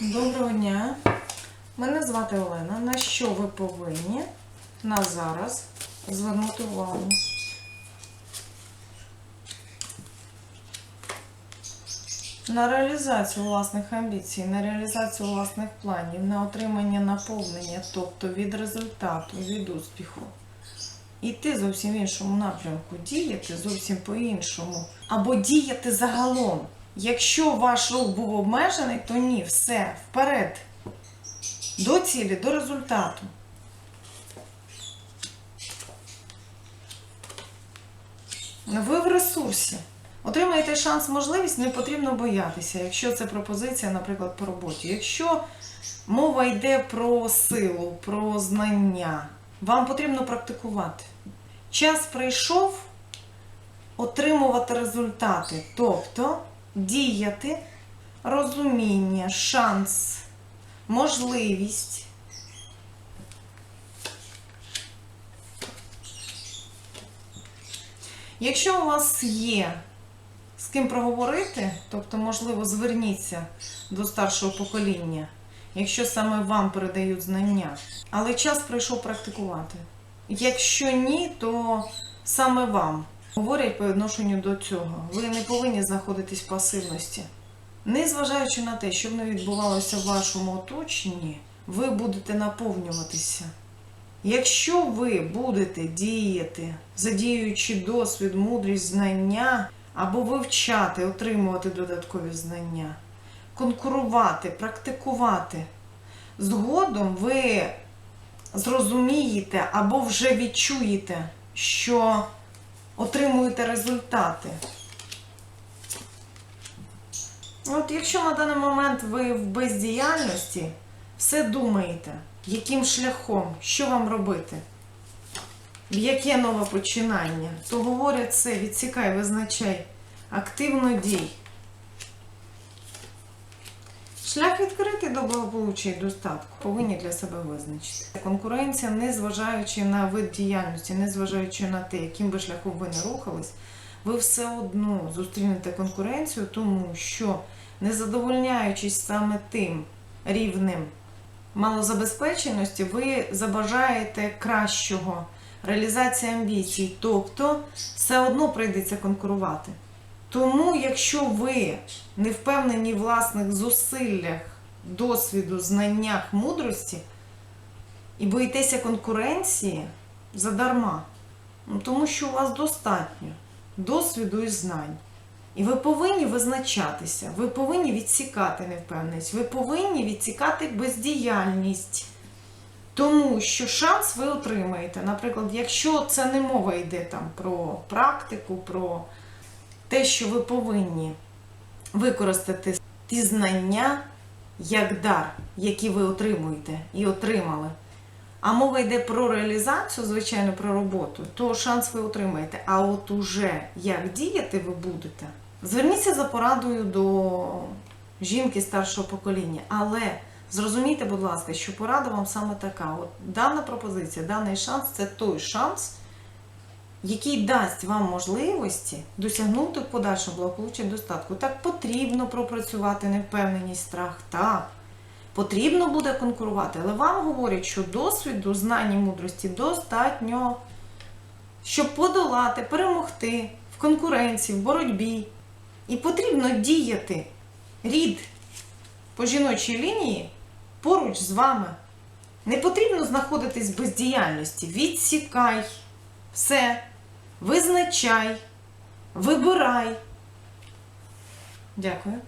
Доброго дня. Мене звати Олена. На що ви повинні на зараз звернути увагу? На реалізацію власних амбіцій, на реалізацію власних планів, на отримання наповнення, тобто від результату, від успіху. Іти зовсім іншому напрямку, діяти зовсім по-іншому. Або діяти загалом. Якщо ваш рух був обмежений, то ні, все, вперед. До цілі, до результату. Ви в ресурсі. Отримаєте шанс, можливість, не потрібно боятися, якщо це пропозиція, наприклад, по роботі. Якщо мова йде про силу, про знання, вам потрібно практикувати. Час прийшов отримувати результати, тобто діяти, розуміння, шанс, можливість. Якщо у вас є з ким проговорити, тобто, можливо, зверніться до старшого покоління, якщо саме вам передають знання, але час прийшов практикувати. Якщо ні, то саме вам говорять по відношенню до цього. Ви не повинні знаходитись в пасивності. Незважаючи на те, що б не відбувалося в вашому оточенні, ви будете наповнюватися. Якщо ви будете діяти, задіюючи досвід, мудрість, знання, або вивчати, отримувати додаткові знання, конкурувати, практикувати, згодом ви зрозумієте або вже відчуєте, що отримуєте результати. От якщо на даний момент ви в бездіяльності, все думаєте, яким шляхом, що вам робити, в яке нове починання, то говорять це, відсікай, визначай, активно дій. Шлях відкритий до благополуччя і достатку повинні для себе визначити. Конкуренція, не зважаючи на вид діяльності, не зважаючи на те, яким би шляхом ви не рухались, ви все одно зустрінете конкуренцію, тому що не задовольняючись саме тим рівнем малозабезпеченості, ви забажаєте кращого, реалізації амбіцій, тобто все одно прийдеться конкурувати. Тому, якщо ви не впевнені в власних зусиллях, досвіду, знаннях, мудрості і боїтеся конкуренції задарма, Ну, тому що у вас достатньо досвіду і знань. І ви повинні визначатися, ви повинні відсікати невпевненість, ви повинні відсікати бездіяльність. Тому що шанс ви отримаєте. Наприклад, якщо це не мова йде там про практику, про те, що ви повинні використати ті знання як дар, які ви отримуєте і отримали. А мова йде про реалізацію, звичайно, про роботу, то шанс ви отримаєте. А от уже як діяти ви будете, зверніться за порадою до жінки старшого покоління. Але зрозумійте, будь ласка, що порада вам саме така. От дана пропозиція, даний шанс це той шанс, який дасть вам можливості досягнути в подальшому благополуччя достатку. Так потрібно пропрацювати невпевненість, страх. Так. Потрібно буде конкурувати, але вам говорять, що досвіду, знань і мудрості достатньо, щоб подолати, перемогти в конкуренції, в боротьбі. І потрібно діяти рід по жіночій лінії поруч з вами. Не потрібно знаходитись в бездіяльності. Відсікай все, визначай, вибирай. Дякую.